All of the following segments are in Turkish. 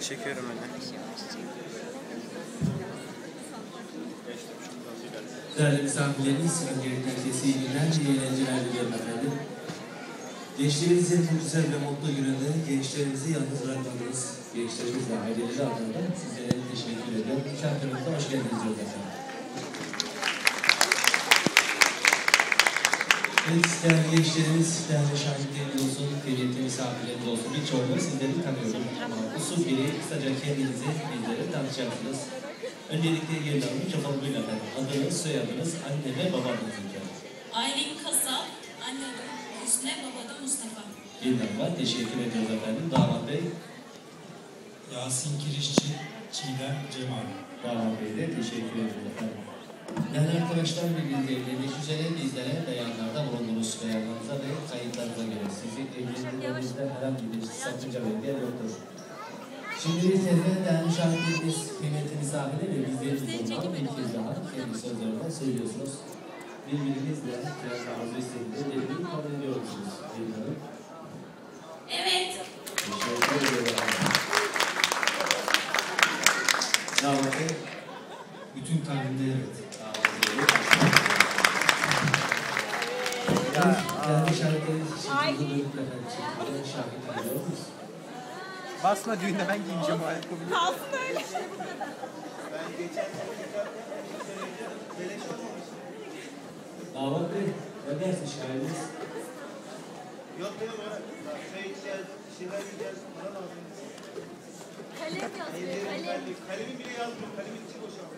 Çekiyorum ben. Değerli misafirlerimiz, öncelikle herkese iyi günler, iyi eğlenceler diliyorum efendim. Gençlerimizin bu güzel ve mutlu gününde gençlerimizi yalnız bırakmadınız. Gençlerimiz ve aileleri adına sizlere teşekkür ediyorum. Şarkımıza hoş geldiniz diyoruz efendim. Evet, değerli gençlerimiz, değerli şahitlerimiz olsun, kıymetli misafirlerimiz olsun. Birçoğunu sizleri tanıyorum. Usul gereği kısaca kendinizi bizlere tanıtacaksınız. Öncelikle Yelda Hanım, mikrofonu buyurun efendim. Adınız, soyadınız, anne ve babanız hikaye. Aylin Kasap, anne adı Hüsne, baba da Mustafa. Yelda Hanım'a teşekkür ediyoruz efendim. Damat Bey, Yasin Kirişçi, Çiğdem Cemal. Damat Bey de teşekkür ediyoruz efendim. Değerli arkadaşlar bir bilgilendirmek üzere Şimdi bir tezde değerli şahitlerimiz, kıymetli misafirler ve bizleri bulunan bir kez daha kendi sözlerinde söylüyorsunuz. Birbirinizle kıyaslarınızı istediğinde dediğini kabul ediyor musunuz? Bilmiyorum. Evet, Teşekkür ederim. Damat Bey, Bütün kalbimde evet. Değerli şahitlerimiz için bölümde efendim şahit ediyor musunuz? Basma düğünde ben giyeceğim o ayakkabıyı. Damat Bey, ne dersin şikayetiniz? Yok benim öyle. Şey içeceğiz, şeyler yiyeceğiz. Bana lazım. Kalem yazıyor, kalem. Kalemi, kalemi bile yazmıyor. Kalemin içi boşaldı.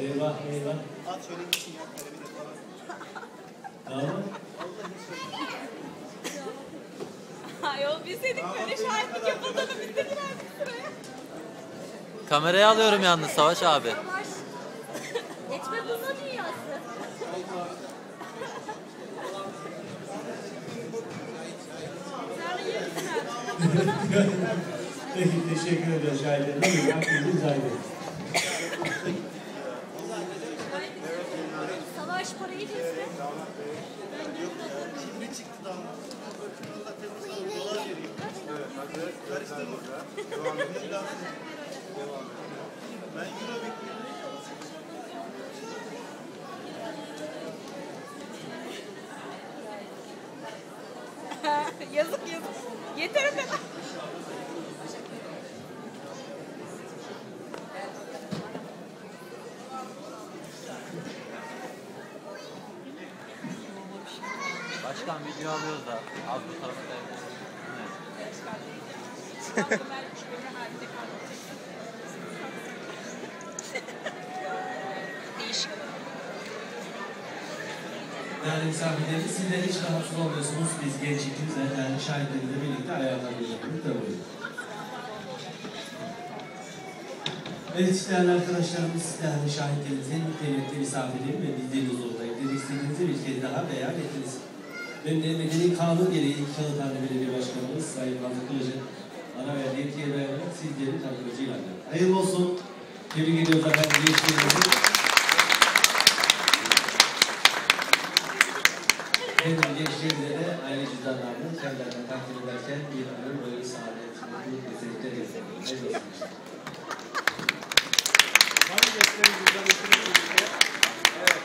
Eyvah eyvah. At şöyle gitsin ya kalemi de falan. Damat, Ayol bilseydik böyle şahitlik yapıldığını biz de girerdik sıraya. Kameraya alıyorum yalnız Savaş abi. Yavaş. Geçme bulma dünyası. Peki teşekkür ediyoruz şahitlerimize. Vaktiniz Devam edelim. Devam Ben euro bekliyorum. yazık yazık. Yeter o kadar. Başkan video alıyoruz da az bu tarafa da. Değerli misafirlerimiz, sizler hiç rahatsız olmuyorsunuz. Biz genç ikimiz ve değerli şahitlerimizle birlikte ayarlarımızı yapıyoruz. Tabii. Evet değerli arkadaşlarımız, değerli şahitlerimizin, kıymetli misafirlerim ve bizlerin huzurundayım. Dedik istediğinizi bir kez daha beyan ettiniz. Benim de medeni kanun gereği Kağıthane Belediye Başkanımız Sayın Fazıl Kılıç'ın bana verdiği yetkiye dayanarak sizlerin tanıtıcıyla. Hayırlı olsun. Tebrik ediyoruz efendim gençliğinizi. Benim gençliğimde de aile cüzdanlarını kendilerine takdim ederken bir ömür boyu saadet, mutluluk ve zevkler yaşadım. Hayırlı olsun. Hangi gençlerin birlikte? Evet.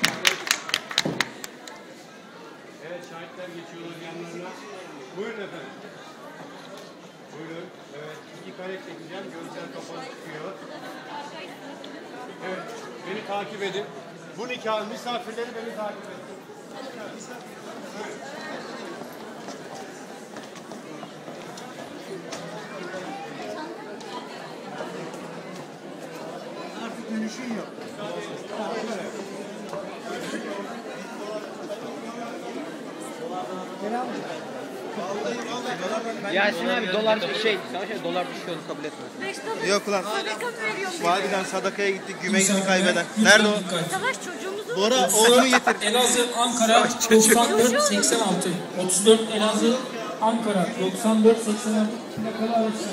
Evet şahitler geçiyorlar yanlarına. Buyurun efendim. Buyurun. Evet iki kare çekeceğim. Gözler kapalı çıkıyor. Evet. Beni takip edin. Bu nikahın misafirleri beni takip edin. Artık dönüşün. Yasin abi dolar şey, savaş abi dolar düşüyor şey onu kabul etme. Yok lan. Sadaka mı veriyorsun? Vadiden sadakaya gittik, güme gitti kaybeden. Nerede o? Savaş çocuğumuzu Bora oğlunu getir. Elazığ, Ankara, 94, 86. 34 Elazığ, Ankara, 94, 86. Plakalı arası.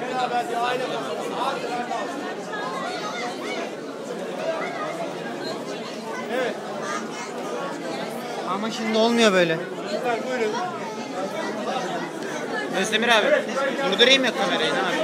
Beraber bir aile kazanın. Hadi, hadi, hadi. Ama şimdi olmuyor böyle. Lütfen buyurun. Özdemir abi, durdurayım ya kamerayı ne abi?